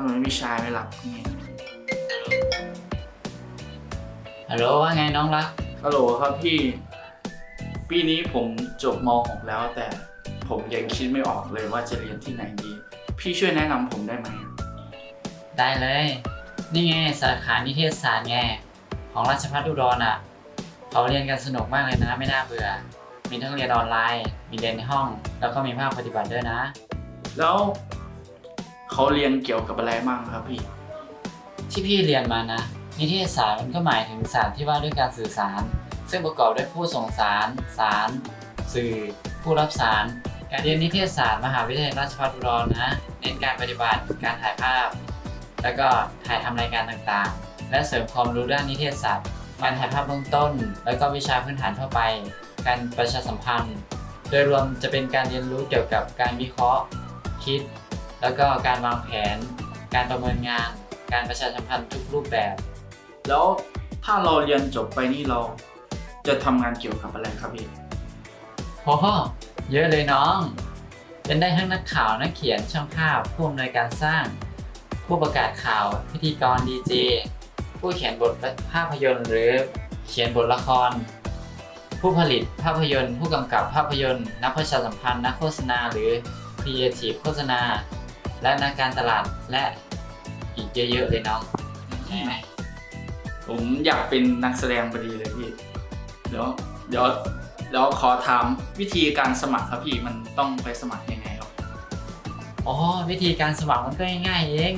ทำไมพี่ชายไม่รับนี่ฮัลโหลว่าไงน้องรัก ฮัลโหลครับพี่ ปีนี้ผมจบม .6 แล้วแต่ผมยังคิดไม่ออกเลยว่าจะเรียนที่ไหนดี พี่ช่วยแนะนำผมได้ไหม ได้เลย นี่ไงสาขานิเทศศาสตร์ไงของราชภัฏอุดรอะเขาเรียนกันสนุกมากเลยนะไม่น่าเบื่อ มีทั้งเรียนออนไลน์ มีเรียนในห้อง แล้วก็มีภาคปฏิบัติด้วยนะ แล้ว เขาเรียนเกี่ยวกับอะไรบ้างครับพี่ ที่พี่เรียนมานะ นิเทศศาสตร์มันก็หมายถึงศาสตร์ที่ว่าด้วยการสื่อสาร ซึ่งประกอบด้วยผู้ส่งสาร สาร สื่อ ผู้รับสาร การเรียนนิเทศศาสตร์มหาวิทยาลัยราชภัฏอุดรนะ เน้นการปฏิบัติ การถ่ายภาพ แล้วก็ถ่ายทำรายการต่างๆ และเสริมความรู้ด้านนิเทศศาสตร์ การถ่ายภาพเบื้องต้น แล้วก็วิชาพื้นฐานทั่วไป การประชาสัมพันธ์ โดยรวมจะเป็นการเรียนรู้เกี่ยวกับการวิเคราะห์ คิด แล้วก็การวางแผน การประเมินงาน การประชาสัมพันธ์ทุกรูปแบบ แล้วถ้าเราเรียนจบไปนี่เราจะทำงานเกี่ยวกับอะไรครับพี่โอ้โหเยอะเลยน้อง เป็นได้ทั้งนักข่าวนักเขียนช่างภาพผู้อำนวยการสร้าง ผู้ประกาศข่าว พิธีกรดีเจผู้เขียนบทภาพยนตร์หรือเขียนบทละคร ผู้ผลิตภาพยนตร์ ผู้กำกับภาพยนตร์ นักประชาสัมพันธ์นักโฆษณาหรือครีเอทีฟโฆษณา และนักการตลาดและอีกเยอะๆเลยน้องผมอยากเป็นนักแสดงพอดีเลยพี่เดี๋ยวเดี๋ยวเดี๋ยวขอถามวิธีการสมัครครับพี่มันต้องไปสมัครยังไงครับอ๋อวิธีการสมัครมันก็ง่ายๆเอง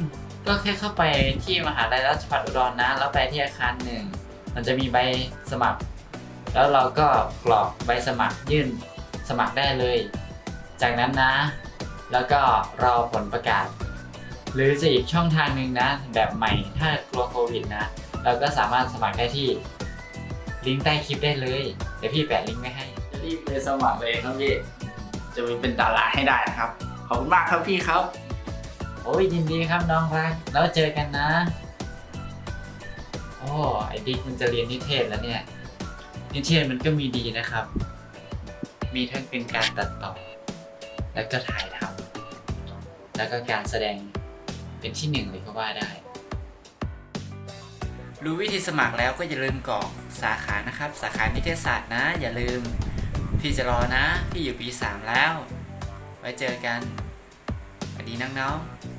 ก็แค่เข้าไปที่มหาลัยราชภัฏอุดรนะ แล้วไปที่อาคารหนึ่งมันจะมีใบสมัคร แล้วเราก็กรอกใบสมัครยื่นสมัครได้เลย จากนั้นนะ แล้วก็รอผลประกาศ หรือจะอีกช่องทางหนึ่งนะ แบบใหม่ถ้ากลัวโควิดนะ เราก็สามารถสมัครได้ที่ลิงก์ใต้คลิปได้เลยเดี๋ยวพี่แปะลิงก์ไว้ให้จะรีบไปสมัครเลยครับพี่ จะไปเป็นดาราให้ได้นะครับ ขอบคุณมากครับพี่ครับ โอ้ยยินดีครับน้องรักแล้วเจอกันนะ โอ้ไอ้ดิ๊กมันจะเรียนนิเทศแล้วเนี่ย นิเทศมันก็มีดีนะครับ มีทั้งเป็นการตัดต่อ แล้วก็ถ่ายทำ แล้วก็การแสดงเป็นที่หนึ่งเลยก็ว่าได้ รู้วิธีสมัครแล้วก็อย่าลืมกรอกสาขานะครับ สาขานิเทศศาสตร์นะ อย่าลืม พี่จะรอนะ พี่อยู่ปี 3 แล้ว ไว้เจอกันสวัสดีน้องๆ